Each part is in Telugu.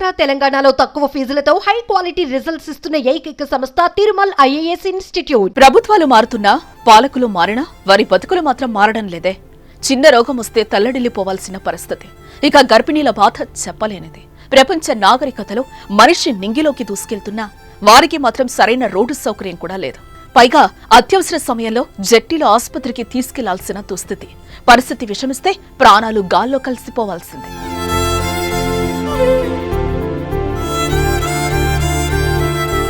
ఆంధ్ర తెలంగాణలో తక్కువ ఫీజులతో హై క్వాలిటీ రిజల్ట్స్ ఇస్తున్న ఏకైక సంస్థ తిరుమల్ ఐఏఎస్ ఇన్స్టిట్యూట్. ప్రభుత్వాలు మారుతున్నా పాలకులు మారినా వారి బతుకులు మాత్రం మారడం లేదే. చిన్న రోగం వస్తే తల్లడిల్లిపోవాల్సిన పరిస్థితి. ఇక గర్భిణీల బాధ చెప్పలేనిది. ప్రపంచ నాగరికతలో మనిషి నింగిలోకి దూసుకెళ్తున్నా వారికి మాత్రం సరైన రోడ్డు సౌకర్యం కూడా లేదు. పైగా అత్యవసర సమయంలో జట్టిలో ఆసుపత్రికి తీసుకెళ్ళాల్సిన దుస్థితి. పరిస్థితి విషమిస్తే ప్రాణాలు గాల్లో కలిసిపోవాల్సిందే.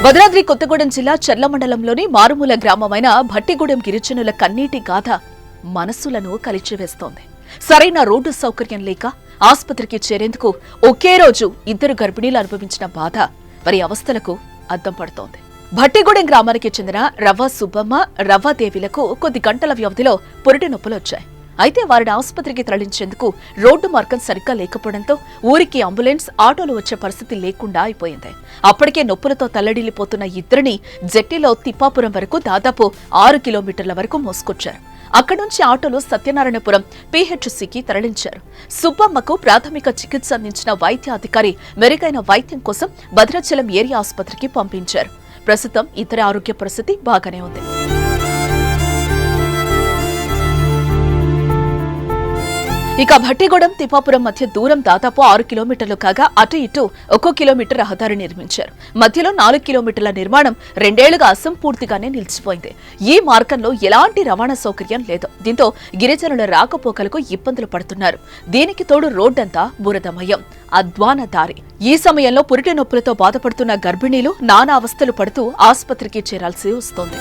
భద్రాద్రి కొత్తగూడెం జిల్లా చెర్ల మండలంలోని మారుమూల గ్రామమైన భట్టిగూడెం గిరిజనుల కన్నీటి గాథ మనస్సులను కలిచివేస్తోంది. సరైన రోడ్డు సౌకర్యం లేక ఆసుపత్రికి చేరేందుకు ఒకే రోజు ఇద్దరు గర్భిణీలు అనుభవించిన బాధ వారి అవస్థలకు అద్దం పడుతోంది. భట్టిగూడెం గ్రామానికి చెందిన రవ్వ సుబ్బమ్మ రవ్వ దేవిలకు కొద్ది గంటల వ్యవధిలో పొరటి నొప్పులు వచ్చాయి. అయితే వారిని ఆసుపత్రికి తరలించేందుకు రోడ్డు మార్గం సరిగ్గా లేకపోవడంతో ఊరికి అంబులెన్స్ ఆటోలు వచ్చే పరిస్థితి లేకుండా అయిపోయింది. అప్పటికే నొప్పులతో తల్లడిల్లిపోతున్న ఇద్దరిని జట్టిలో తిప్పాపురం వరకు దాదాపు ఆరు కిలోమీటర్ల వరకు మోసుకొచ్చారు. అక్కడి నుంచి ఆటోలో సత్యనారాయణపురం పీహెచ్సికి తరలించారు. సుబ్బమ్మకు ప్రాథమిక చికిత్స అందించిన వైద్య అధికారి మెరుగైన వైద్యం కోసం భద్రాచలం ఏరియా ఆసుపత్రికి పంపించారు. ప్రస్తుతం ఇతర ఆరోగ్య పరిస్థితి బాగానే ఉంది. ఇక భట్టిగూడెం తిప్పాపురం మధ్య దూరం దాదాపు ఆరు కిలోమీటర్లు కాగా అటు ఇటు ఒక్కో కిలోమీటర్ రహదారి నిర్మించారు. మధ్యలో నాలుగు కిలోమీటర్ల నిర్మాణం రెండేళ్ళుగా అసంపూర్తిగానే నిలిచిపోయింది. ఈ మార్గంలో ఎలాంటి రవాణా సౌకర్యం లేదు. దీంతో గిరిజనుల రాకపోకలకు ఇబ్బందులు పడుతున్నారు. దీనికి తోడు రోడ్డంతా బురదమయం. అద్వాన దారి. ఈ సమయంలో పురిటి నొప్పులతో బాధపడుతున్న గర్భిణీలు నానా అవస్థలు పడుతూ ఆసుపత్రికి చేరాల్సి వస్తోంది.